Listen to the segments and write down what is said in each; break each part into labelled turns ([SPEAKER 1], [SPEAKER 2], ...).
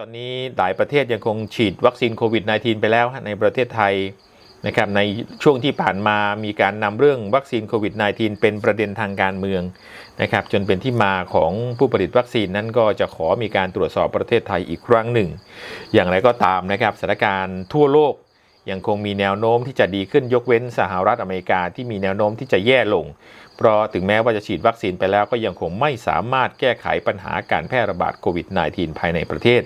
[SPEAKER 1] ตอนนี้หลายประเทศยังคงฉีดวัคซีนโควิด -19 ไปแล้วในประเทศไทยนะครับในช่วงที่ผ่านมามีการนำเรื่องวัคซีนโควิด -19 เป็นประเด็นทางการเมืองนะครับจนเป็นที่มาของผู้ผลิตวัคซีนนั้นก็จะขอมีการตรวจสอบประเทศไทยอีกครั้งหนึ่ง อย่างไรก็ตามนะครับสถานการณ์ทั่วโลก ยังคงมีแนวโน้มที่จะดีขึ้นยกเว้นสหรัฐอเมริกาที่มีแนวโน้มที่จะแย่ลง เพราะถึงแม้ว่าจะฉีดวัคซีนไปแล้วก็ยังคงไม่สามารถแก้ไขปัญหาการแพร่ระบาดโควิด -19 ภายในประเทศ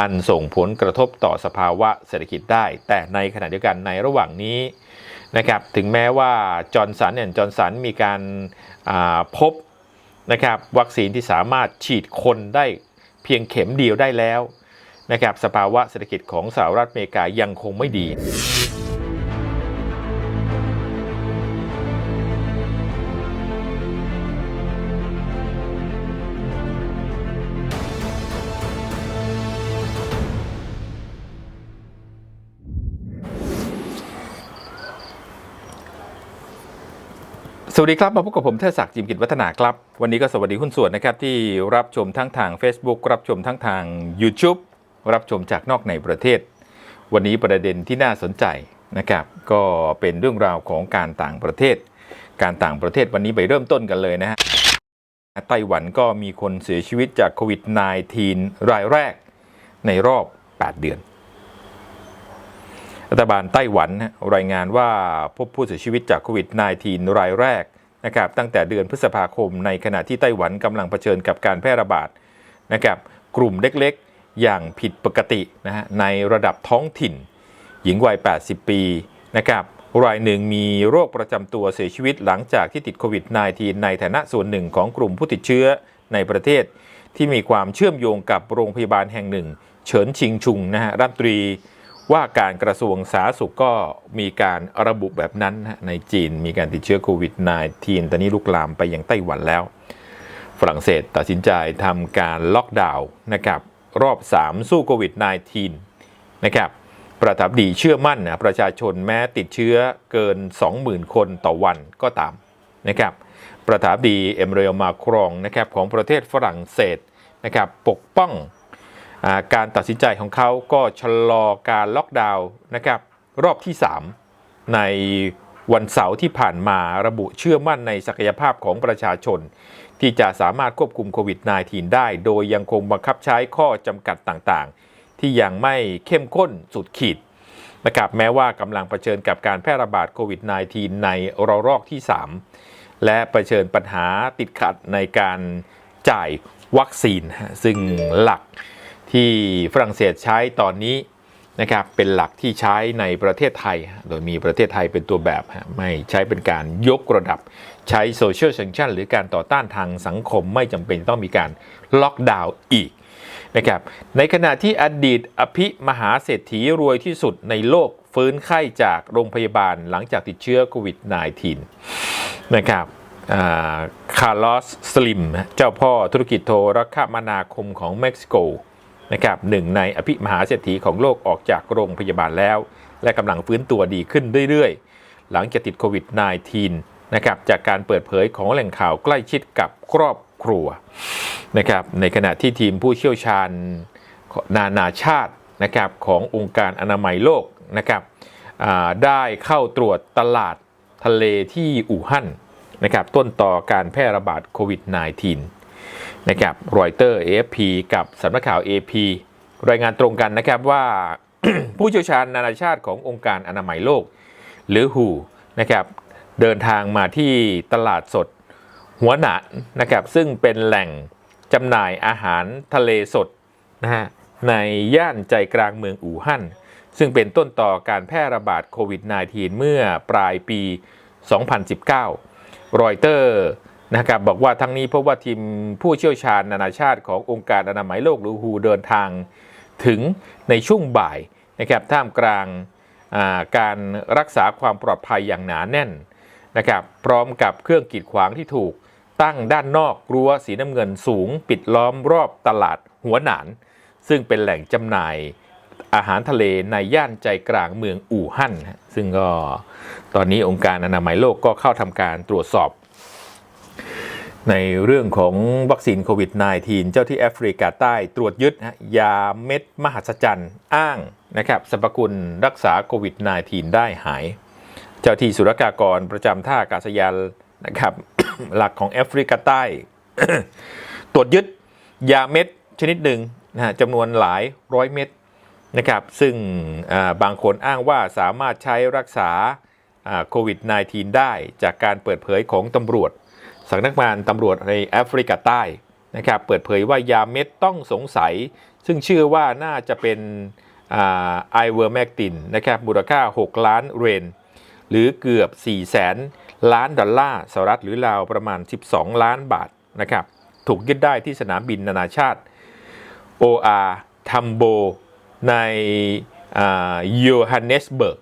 [SPEAKER 1] อันส่งผลกระทบต่อสภาวะเศรษฐกิจได้ แต่ในขณะเดียวกันในระหว่างนี้นะครับถึงแม้ว่าจอร์นสันเนี่ยจอร์นสันมีการาพบนะครับวัคซีนที่สามารถฉีดคนได้เพียงเข็มเดียวได้แล้ว นะครับสภาวะเศรษฐกิจของสหรัฐอเมริกายังคงไม่ดีสวัสดีครับ มาพบกับผมเทศศักดิ์จิมกิจวัฒนาครับ วันนี้ก็สวัสดีหุ้นส่วนนะครับ ที่รับชมทั้งทาง Facebook รับชมทั้งทาง YouTube รับชมจากนอกในประเทศ วันนี้ประเด็นที่น่าสนใจนะครับ ก็เป็นเรื่องราวของการต่างประเทศ การต่างประเทศวันนี้ไปเริ่มต้นกันเลยนะฮะไต้หวันก็มีคนเสียชีวิตจากโควิด -19 รายแรกในรอบ 8 เดือน รัฐบาลไต้หวันรายงานว่าพบผู้เสียชีวิตจากโควิด -19 รายแรกนะครับตั้งแต่เดือนพฤษภาคมในขณะที่ไต้หวันกำลังเผชิญกับการแพร่ระบาดนะครับกลุ่มเล็กๆ อย่างผิดปกตินะฮะในระดับท้องถิ่น หญิงวัย 80 ปีนะครับรายหนึ่งมีโรคประจำตัวเสียชีวิตหลังจากที่ติดโควิด -19 ในฐานะส่วนหนึ่งของกลุ่มผู้ติดเชื้อในประเทศ ที่มีความเชื่อมโยงกับโรงพยาบาลแห่งหนึ่ง เฉินชิงชุงนะฮะรัฐมนตรีว่าการกระทรวงสาธารณสุขก็มีการระบุแบบนั้นนะในจีนมีการติดเชื้อโควิด -19 ตอนนี้ลุกลามไปยังไต้หวันแล้ว ฝรั่งเศสตัดสินใจทำการล็อกดาวน์นะครับ รอบ 3 สู้โควิด -19 นะครับประทับดีเชื่อมั่นนะประชาชนแม้ติดเชื้อเกิน 20,000 คนต่อวันก็ตามนะครับประธานาธิบดีเอมเรลมาครองนะครับของประเทศฝรั่งเศสนะครับปกป้องอาการตัดสินใจของเขาก็ชะลอการล็อกดาวน์นะครับรอบที่ 3 ใน วันเสาร์ที่ผ่านมาระบุเชื่อมั่นในศักยภาพของประชาชน ที่จะสามารถควบคุมโควิด -19 ได้ โดยยังคงบังคับใช้ข้อจำกัดต่างๆ ที่ยังไม่เข้มข้นสุดขีดนะครับแม้ว่ากำลังเผชิญกับการแพร่ระบาดโควิด -19 ในระลอกที่ 3 และเผชิญปัญหาติดขัดในการจ่ายวัคซีน ซึ่งหลักที่ฝรั่งเศสใช้ตอนนี้ นะครับเป็นหลักที่ใช้ในประเทศไทย โดยมีประเทศไทยเป็นตัวแบบฮะไม่ใช้เป็นการยกระดับ ใช้โซเชียล a ซ c ชันหรือการต่อต้านทางสังคมไม่จำเป็นต้องมีการล็อกดาวน์อีกนะครับในขณะที่อดีตอภิมหาเศรษฐีรวยที่สุดในโลกฟื้นไข้จากโรงพยาบาลหลังจากติดเชื้อโควิด -19 นะครับคาร์ลอสสลิม เจ้าพ่อธุรกิจโทรคมนาคมของเม็กซิโก นะครับหนึ่งในอภิมหาเศรษฐีของโลกออกจากโรงพยาบาลแล้ว และกำลังฟื้นตัวดีขึ้นเรื่อยๆ หลังจากติดโควิด -19 นะครับจากการเปิดเผยของแหล่งข่าวใกล้ชิดกับครอบครัวนะครับในขณะที่ทีมผู้เชี่ยวชาญนานาชาตินะครับขององค์การอนามัยโลกนะครับได้เข้าตรวจตลาดทะเลที่อู่ฮั่นนะครับต้นต่อการแพร่ระบาดโควิด -19 นะครับรอยเตอร์ AFP กับสำนักข่าว AP รายงานตรงกันนะครับว่าผู้เชี่ยวชาญนานาชาติขององค์การอนามัยโลก หรือ WHO นะครับเดินทางมาที่ตลาดสดหัวหนานนะครับซึ่งเป็นแหล่งจำหน่ายอาหารทะเลสดนะฮะในย่านใจกลางเมืองอู่ฮั่น ซึ่งเป็นต้นต่อการแพร่ระบาดโควิด -19 เมื่อปลายปี 2019 รอยเตอร์ นะครับบอกว่าทั้งนี้เพราะว่าทีมผู้เชี่ยวชาญนานาชาติขององค์การอนามัยโลกหรือฮูเดินทางถึงในช่วงบ่ายนะครับท่ามกลางาการรักษาความปลอดภัยอย่างหนาแน่นนะครับพร้อมกับเครื่องกีดขวางที่ถูกตั้งด้านนอกรั้วสีน้ำเงินสูง ปิดล้อมรอบตลาดหัวหนาน ซึ่งเป็นแหล่งจำหน่ายอาหารทะเลในย่านใจกลางเมืองอู่ฮั่น ซึ่งก็ตอนนี้องค์การอนามัยโลกก็เข้าทำการตรวจสอบ ในเรื่องของวัคซีนโควิด -19 เจ้าที่แอฟริกาใต้ตรวจยึดยาเม็ดมหัศจรรย์อ้างนะครับสรรพคุณรักษาโควิด -19 ได้หาย เจ้าที่สุรกากรประจำท่าอากาศยานนะครับหลักของแอฟริกาใต้ ตรวจยึดยาเม็ดชนิดหนึ่งนะฮะจำนวนหลายร้อยเม็ดนะครับซึ่งบางคนอ้างว่าสามารถใช้รักษาโควิด -19 ได้จากการเปิดเผยของตำรวจ สำนักงานตำรวจในแอฟริกาใต้นะครับเปิดเผยว่ายาเม็ดต้องสงสัย ซึ่งเชื่อว่าน่าจะเป็นไอเวอร์แมกตินนะครับมูลค่า 6 ล้านเรน หรือเกือบ4แสนล้านดอลลาร์สหรัฐหรือราวประมาณ 12 ล้านบาทนะครับถูกยึดได้ที่สนามบินนานาชาติ OR ทัมโบในโยฮันเนสเบิร์ก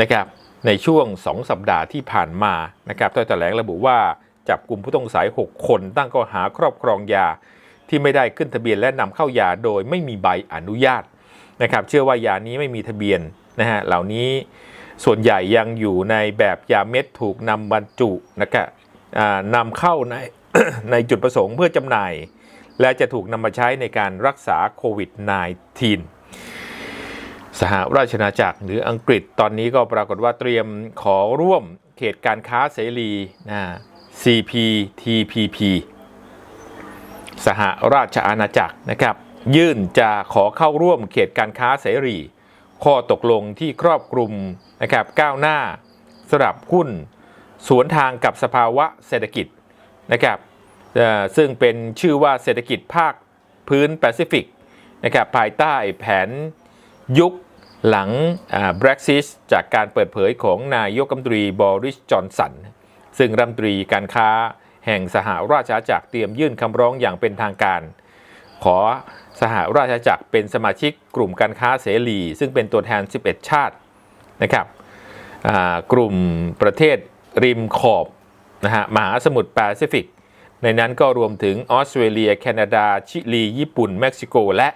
[SPEAKER 1] นะครับในช่วง 2 สัปดาห์ที่ผ่านมานะครับโดยแถลงระบุว่า จับกลุ่มผู้ต้องสงสัย6 คนตั้งข้อหาครอบครองยา ที่ไม่ได้ขึ้นทะเบียนและนำเข้ายาโดยไม่มีใบอนุญาตนะครับ เชื่อว่ายานี้ไม่มีทะเบียนนะฮะเหล่านี้ส่วนใหญ่ยังอยู่ในแบบยาเม็ดถูกนำบรรจุนะครับนำเข้าในในจุดประสงค์เพื่อจำหน่าย และจะถูกนำมาใช้ในการรักษาโควิด -19 สหราชอาณาจักรหรืออังกฤษตอนนี้ก็ปรากฏว่าเตรียมขอร่วมเขตการค้าเสรีนะ CPTPP สหราชอาณาจักรนะครับ ยื่นจะขอเข้าร่วมเขตการค้าเสรี ข้อตกลงที่ครอบคลุมนะครับก้าวหน้าสำหรับหุ้นสวนทางกับสภาวะเศรษฐกิจนะครับซึ่งเป็นชื่อว่าเศรษฐกิจภาคพื้นแปซิฟิกนะครับภายใต้แผนยุคหลังบร e ซิสจากการเปิดเผยของนายกรัฐมนตรีบอริสจอนสัน ซึ่งรัฐมนตรีการค้าแห่งสหราชอาณาจักรเตรียมยื่นคำร้องอย่างเป็นทางการ ขอสหราชอาณาจักรเป็นสมาชิกกลุ่มการค้าเสรี ซึ่งเป็นตัวแทน 11 ชาตินะครับกลุ่มประเทศริมขอบนะฮะมหาสมุทรแปซิฟิก ในนั้นก็รวมถึงออสเตรเลีย แคนาดา ชิลี ญี่ปุ่น เม็กซิโก และ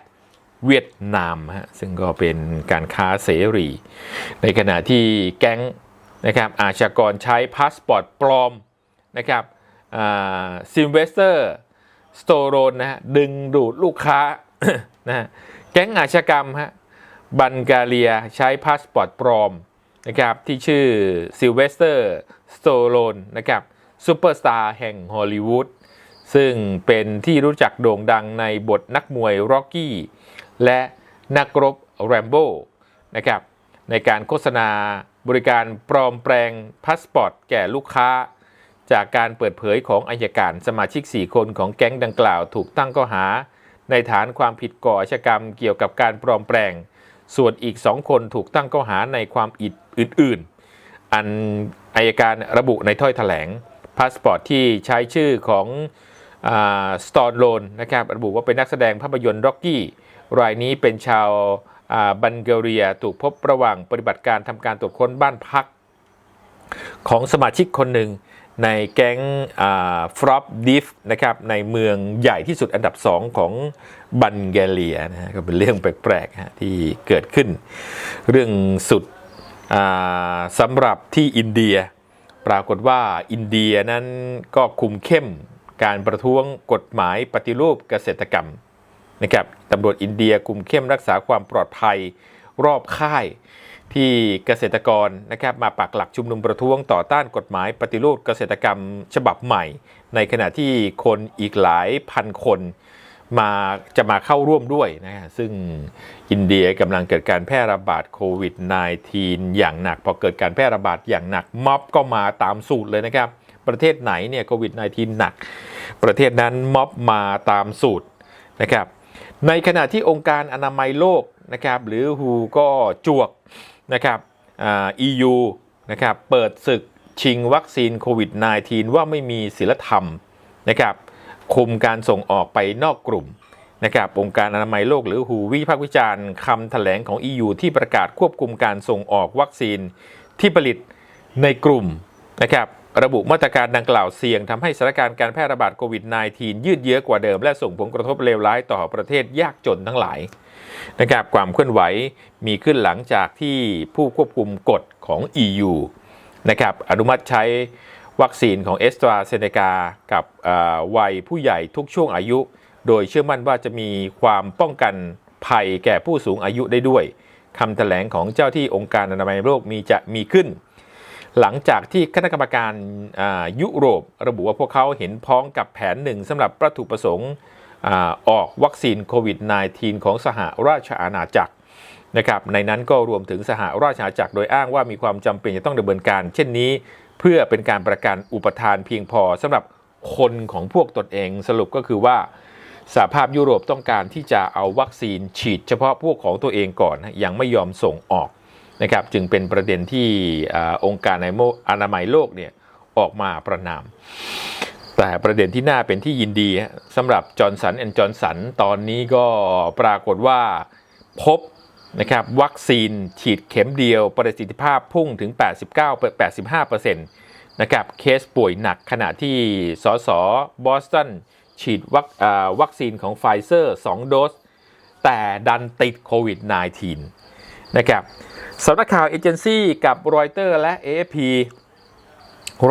[SPEAKER 1] เวียดนามฮะซึ่งก็เป็นการค้าเสรี ในขณะที่แก๊ง นะครับอาชญากรใช้พาสปอร์ตปลอมนะครับซิมเวสเตอร์สโตโรนนะฮะดึงดูดลูกค้านะฮะแก๊งอาชญากรรมฮะบันกาเลียใช้พาสปอร์ตปลอมนะครับที่ชื่อซิลเวสเตอร์สโตโรนนะครับซูเปอร์สตาร์แห่งฮอลลีวูดซึ่งเป็นที่รู้จักโด่งดังในบทนักมวยร็อกกี้และนักรบแรมโบ้นะครับในการโฆษณา บริการปลอมแปลงพาสปอร์ตแก่ลูกค้า จากการเปิดเผยของอายการสมาชิก 4 คนของแก๊งดังกล่าวถูกตั้งข้อหา ในฐานความผิดก่ออาชญากรรมเกี่ยวกับการปลอมแปลง ส่วนอีก 2 คนถูกตั้งข้อหาในความผิดอื่นๆ อันอายการระบุในถ้อยแถลงพาสปอร์ตที่ใช้ชื่อของสตอนโลนนะครับระบุว่าเป็นนักแสดงภาพยนตร์ร็อกกี้รายนี้เป็นชาว บันเกเรียถูกพบระหว่างปฏิบัติการทำการตรวจค้นบ้านพัก ของสมาชิกคนหนึ่งในแก๊งฟรอปดิฟนะครับในเมืองใหญ่ที่สุดอันดับ 2 ของบันเกเรียนะฮะก็เป็นเรื่องแปลกๆฮะที่เกิดขึ้น เรื่องสุดสำหรับที่อินเดีย ปรากฏว่าอินเดียนั้นก็คุมเข้มการประท้วงกฎหมายปฏิรูปเกษตรกรรม นะครับตำรวจอินเดียคุมเข้มรักษาความปลอดภัยรอบค่ายที่เกษตรกรนะครับมาปักหลักชุมนุมประท้วงต่อต้านกฎหมายปฏิรูปเกษตรกรรมฉบับใหม่ ในขณะที่คนอีกหลายพันคนมาจะมาเข้าร่วมด้วยนะฮะซึ่งอินเดียกำลังเกิดการแพร่ระบาดโควิด -19 อย่างหนัก พอเกิดการแพร่ระบาดอย่างหนักม็อบก็มาตามสูตรเลยนะครับ ประเทศไหนเนี่ยโควิด -19 หนัก ประเทศนั้นม็อบมาตามสูตรนะครับ ในขณะที่องค์การอนามัยโลกนะครับหรือ WHO ก็จวกนะครับอ่า EU นะครับเปิดศึกชิงวัคซีนโควิด -19 ว่าไม่มีศีลธรรมนะครับคุมการส่งออกไปนอกกลุ่มนะครับองค์การอนามัยโลกหรือ WHO วิพากษ์วิจารณ์คำแถลงของ EU ที่ประกาศควบคุมการส่งออกวัคซีนที่ผลิตในกลุ่มนะครับ ระบุมาตรการดังกล่าวเสี่ยงทำให้สถานการณ์การแพร่ระบาดโควิด -19 ยืดเยื้อกว่าเดิม และส่งผลกระทบเลวร้ายต่อประเทศยากจนทั้งหลายนะครับความเคลื่อนไหวมีขึ้นหลังจากที่ผู้ควบคุมกฎของ EU นะครับอนุมัติใช้วัคซีนของเอสตราเซเนกากับวัยผู้ใหญ่ทุกช่วงอายุ โดยเชื่อมั่นว่าจะมีความป้องกันภัยแก่ผู้สูงอายุได้ด้วยคำแถลงของเจ้าที่องค์การอนามัยโลกมีจะมีขึ้น หลังจากที่คณะกรรมการยุโรประบุว่าพวกเขาเห็นพ้องกับแผนหนึ่งสำหรับวัตถุประสงค์ออกวัคซีนโควิด -19 ของสหราชอาณาจักรนะครับในนั้นก็รวมถึงสหราชอาณาจักรโดยอ้างว่ามีความจำเป็นจะต้องดำเนินการ เช่นนี้ เพื่อเป็นการประกันอุปทานเพียงพอสำหรับคนของพวกตนเองสรุปก็คือว่าสหภาพยุโรปต้องการที่จะเอาวัคซีนฉีดเฉพาะพวกของตัวเองก่อนนะยังไม่ยอมส่งออก นะครับจึงเป็นประเด็นที่อองค์การอนามัยโลกเนี่ยออกมาประนาม แต่ประเด็นที่น่าเป็นที่ยินดีสำหรับจอร์นสันแอนจอร์นสันตอนนี้ก็ปรากฏว่าพบนะครับวัคซีนฉีดเข็มเดียวประสิทธิภาพพุ่งถึง 89 85%นะครับเคสป่วยหนักขณะที่สสบอสตันฉีดวัควัคซีนของไฟเซอร์ 2 โดส แต่ดันติดโควิด -19 นะครับ สำนักข่าวเอเจนซี่กับรอยเตอร์และ AFP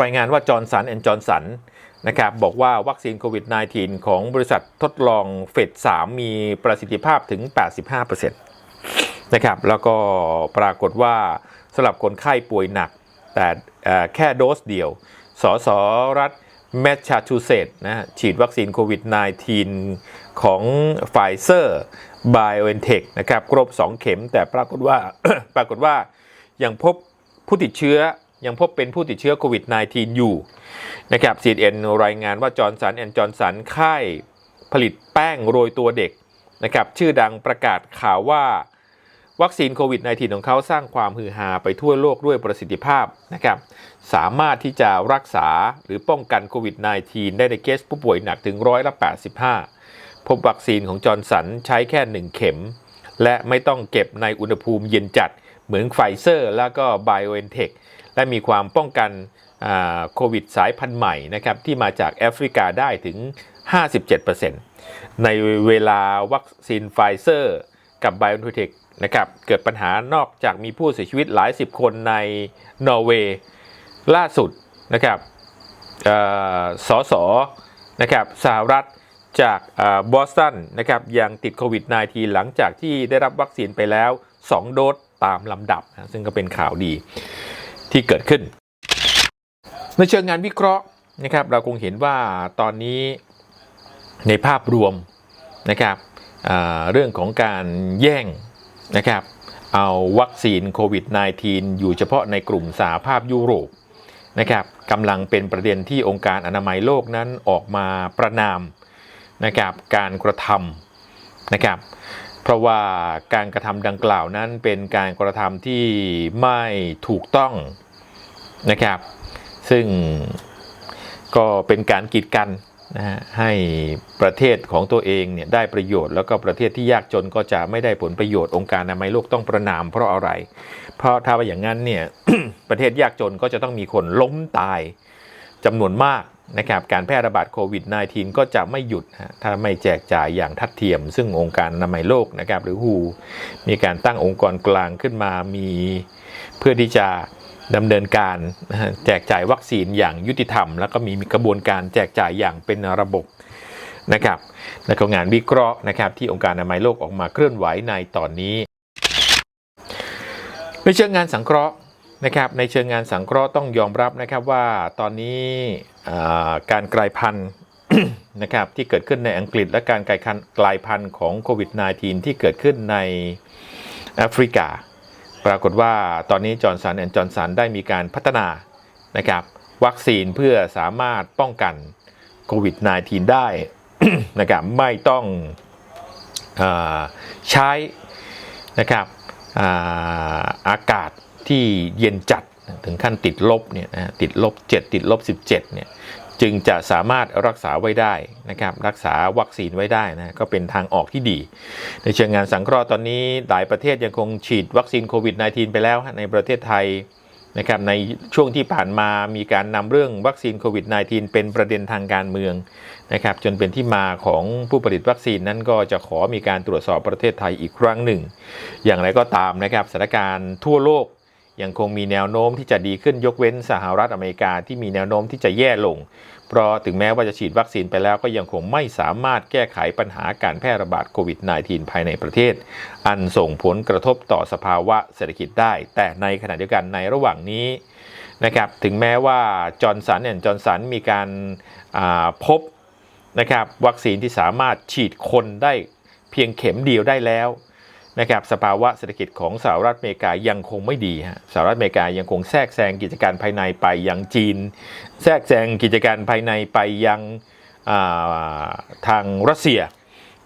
[SPEAKER 1] รายงานว่าจอร์นสันแอนจอร์นสันนะครับบอกว่าวัคซีนโควิด -19 ของบริษัททดลองเฟส3มีประสิทธิภาพถึง 85%นะครับแล้วก็ปรากฏว่าสำหรับคนไข้ป่วยหนัก แต่แค่โดสเดียว สสรัฐแมสซาชูเซตส์นะฉีดวัคซีนโควิด -19 ของไฟเซอร์ ไบโอเอนเทคนะครับครบ 2 เข็มแต่ปรากฏว่าปรากฏว่ายังพบผู้ติดเชื้อยังพบเป็นผู้ติดเชื้อโควิด -19 อยู่นะครับ CNN รายงานว่าจอร์นสันแอนจอร์นสันค่ายผลิตแป้งโรยตัวเด็กนะครับชื่อดังประกาศข่าวว่าวัคซีนโควิด -19 ของเขาสร้างความฮือฮาไปทั่วโลกด้วยประสิทธิภาพนะครับ สามารถที่จะรักษาหรือป้องกันโควิด -19 ได้ในเคสผู้ป่วยหนักถึงร้อยละ85 พบวัคซีนของจอร์นสันใช้แค่ 1 เข็ม และไม่ต้องเก็บในอุณหภูมิเย็นจัดเหมือนไฟเซอร์ แล้วก็ BioNTech และมีความป้องกันโควิดสายพันธุ์ใหม่นะครับที่มาจากแอฟริกาได้ถึง 57%ในเวลาวัคซีนไฟเซอร์กับ BioNTech นะครับเกิดปัญหานอกจากมีผู้เสียชีวิตหลายสิบคนในนอร์เวย์ล่าสุดนะครับเอ่อสสนะครับสหรัฐ จากบอสตันนะครับยังติดโควิด -19 หลังจากที่ได้รับวัคซีนไปแล้ว 2 โดสตามลำดับนะซึ่งก็เป็นข่าวดีที่เกิดขึ้น ในเชิงงานวิเคราะห์นะครับเราคงเห็นว่าตอนนี้ในภาพรวมนะครับเรื่องของการแย่งนะครับเอาวัคซีนโควิด -19 อยู่เฉพาะในกลุ่มสหภาพยุโรปนะครับกำลังเป็นประเด็นที่องค์การอนามัยโลกนั้นออกมาประนาม นะครับการกระทำนะครับเพราะว่าการกระทำดังกล่าวนั้นเป็นการกระทำที่ไม่ถูกต้องนะครับ ซึ่งก็เป็นการกีดกันนะฮะให้ประเทศของตัวเองเนี่ยได้ประโยชน์แล้วก็ประเทศที่ยากจนก็จะไม่ได้ผลประโยชน์องค์การอนามัยโลกต้องประนามเพราะอะไร เพราะถ้าว่าอย่างนั้นเนี่ยประเทศยากจนก็จะต้องมีคนล้มตายจำนวนมาก นะครับการแพร่ระบาดโควิด -19 ก็จะไม่หยุดถ้าไม่แจกจ่ายอย่างทัดเทียม ซึ่งองค์การอนามัยโลกนะครับหรือฮูมีการตั้งองค์กรกลางขึ้นมามีเพื่อที่จะดำเนินการแจกจ่ายวัคซีนอย่างยุติธรรม แล้วก็มีกระบวนการแจกจ่ายอย่างเป็นระบบนะครับและก็งานวิเคราะห์นะครับที่องค์การอนามัยโลกออกมาเคลื่อนไหวในตอนนี้ในเชิงงานสังเคราะห์ นะครับในเชิงงานสังเคราะห์ต้องยอมรับนะครับว่าตอนนี้การกลายพันธุ์นะครับที่เกิดขึ้นในอังกฤษและการกลายพันธุ์กลายพันธุ์ของโควิด -19 ที่เกิดขึ้นในแอฟริกา ปรากฏว่าตอนนี้จอร์นสันแอนจอร์นสันได้มีการพัฒนานะครับวัคซีนเพื่อสามารถป้องกันโควิด -19 ได้นะครับไม่ต้องอใช้นะครับอาอากาศ ที่เย็นจัดถึงขั้นติดลบเนี่ยนะติดลบ 7 ติดลบ 17เนี่ยจึงจะสามารถรักษาไว้ได้นะครับรักษาวัคซีนไว้ได้นะก็เป็นทางออกที่ดี ในเชิงงานสังเคราะห์ตอนนี้หลายประเทศยังคงฉีดวัคซีนโควิด -19 ไปแล้วในประเทศไทยนะครับในช่วงที่ผ่านมามีการนำเรื่องวัคซีนโควิด -19 เป็นประเด็นทางการเมืองนะครับจนเป็นที่มาของผู้ผลิตวัคซีนนั้นก็จะขอมีการตรวจสอบประเทศไทยอีกครั้งหนึ่ง อย่างไรก็ตามนะครับสถานการณ์ทั่วโลก ยังคงมีแนวโน้มที่จะดีขึ้นยกเว้นสหรัฐอเมริกาที่มีแนวโน้มที่จะแย่ลง เพราะถึงแม้ว่าจะฉีดวัคซีนไปแล้วก็ยังคงไม่สามารถแก้ไขปัญหาการแพร่ระบาดโควิด -19 ภายในประเทศ อันส่งผลกระทบต่อสภาวะเศรษฐกิจได้ แต่ในขณะเดียวกันในระหว่างนี้นะครับถึงแม้ว่าจอร์นสันแอนจอร์นสันมีการาพบนะครับวัคซีนที่สามารถฉีดคนได้เพียงเข็มเดียวได้แล้ว นะครับสภาวะเศรษฐกิจของสหรัฐอเมริกายังคงไม่ดีฮะสหรัฐอเมริกายังคงแทรกแซงกิจการภายในไปยังจีน แทรกแซงกิจการภายในไปยังาทางรัสเซีย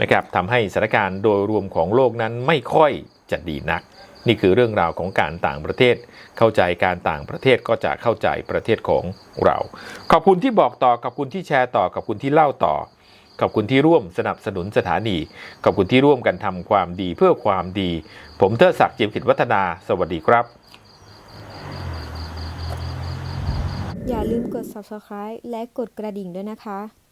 [SPEAKER 1] นะครับทำให้สถานการณ์โดยรวมของโลกนั้นไม่ค่อยจะดีนัก นี่คือเรื่องราวของการต่างประเทศ เข้าใจการต่างประเทศก็จะเข้าใจประเทศของเรา ขอบคุณที่บอกต่อขอบคุณที่แชร์ต่อขอบคุณที่เล่าต่อ ขอบคุณที่ร่วมสนับสนุนสถานี ขอบคุณที่ร่วมกันทำความดีเพื่อความดี ผมเทอศักดิ์จิมกิดวัฒนา สวัสดีครับ
[SPEAKER 2] อย่าลืมกด subscribe และกดกระดิ่งด้วยนะคะ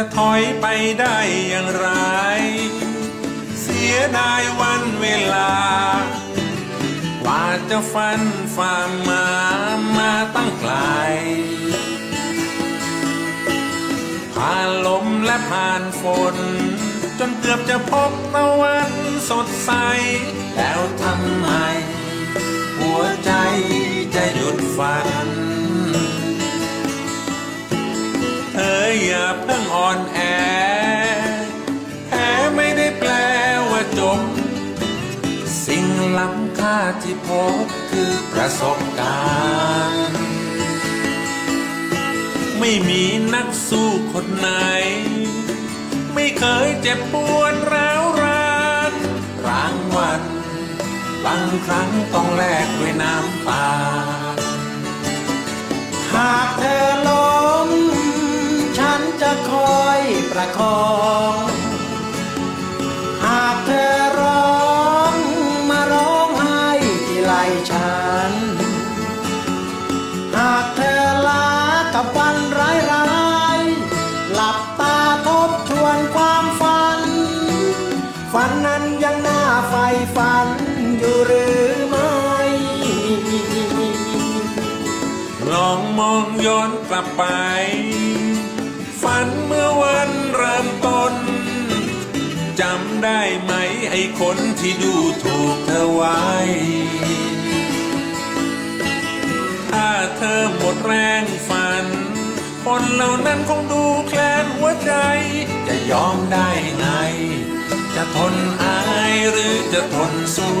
[SPEAKER 3] จะถอยไปได้อย่างไร เสียดายวันเวลา กว่าจะฟันฝ่ามามาตั้งไกล ผ่านลมและผ่านฝน จนเกือบจะพบตะวันสดใส แล้วทำไม หัวใจจะหยุดฝัน อย่าเพิ่งอ่อนแอแพ้ไม่ได้แปลว่าจบ สิ่งล้ำค่าที่พบคือประสบการณ์ ไม่มีนักสู้คนไหน ไม่เคยเจ็บปวดร้าวรานรางวัลบางครั้งต้องแลกด้วยน้ำตา
[SPEAKER 4] หากเธอล้มันจะคอยประคอง หากเธอร้องมาร้องไห้ที่ไหลฉัน หากเธอลากับวันร้ายร้ายหลับตาทบทวนความฝัน ฝันนั้นยังน่าใฝ่ฝันอยู่หรือไม่
[SPEAKER 3] ลองมองย้อนกลับไป จำได้ไหมไอ้คนที่ดูถูกเธอไว้ ถ้าเธอหมดแรงฝัน คนเหล่านั้นคงดูแคลนหัวใจ จะยอมได้ไง จะทนอายหรือจะทนสู้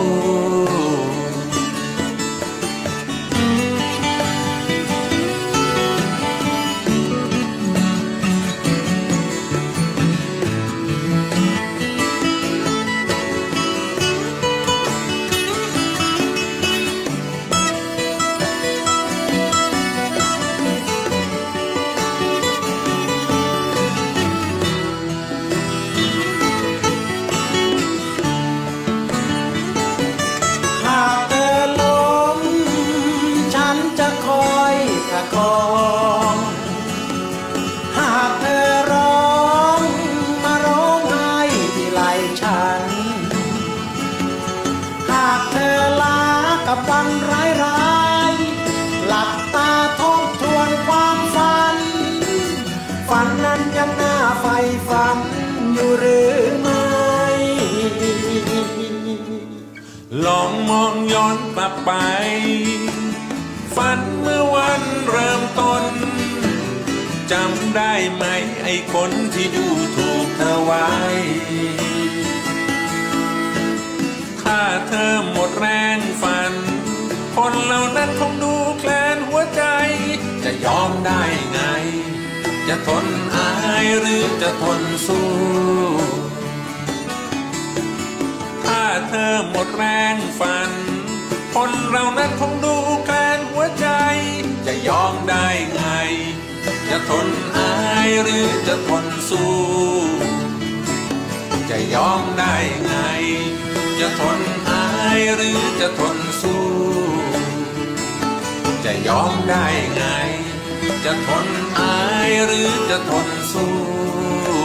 [SPEAKER 4] มองย้อ
[SPEAKER 3] นกลับไป ฝันเมื่อวันเริ่มต้นจำได้ไหมไอ้คนที่ดูถูกเธอไว้ ถ้าเธอหมดแรงฝัน คนเหล่านั้นคงดูแคลนหัวใจ จะยอมได้ไง จะทนอายหรือจะทนสู้ เธอหมดแรงฟัน คนเรานั้นคงดูแกลนหัวใจ จะยอมได้ไง จะทนอายหรือจะทนสู้ จะยอมได้ไง จะทนอายหรือจะทนสู้ จะยอมได้ไง จะทนอายหรือจะทนสู้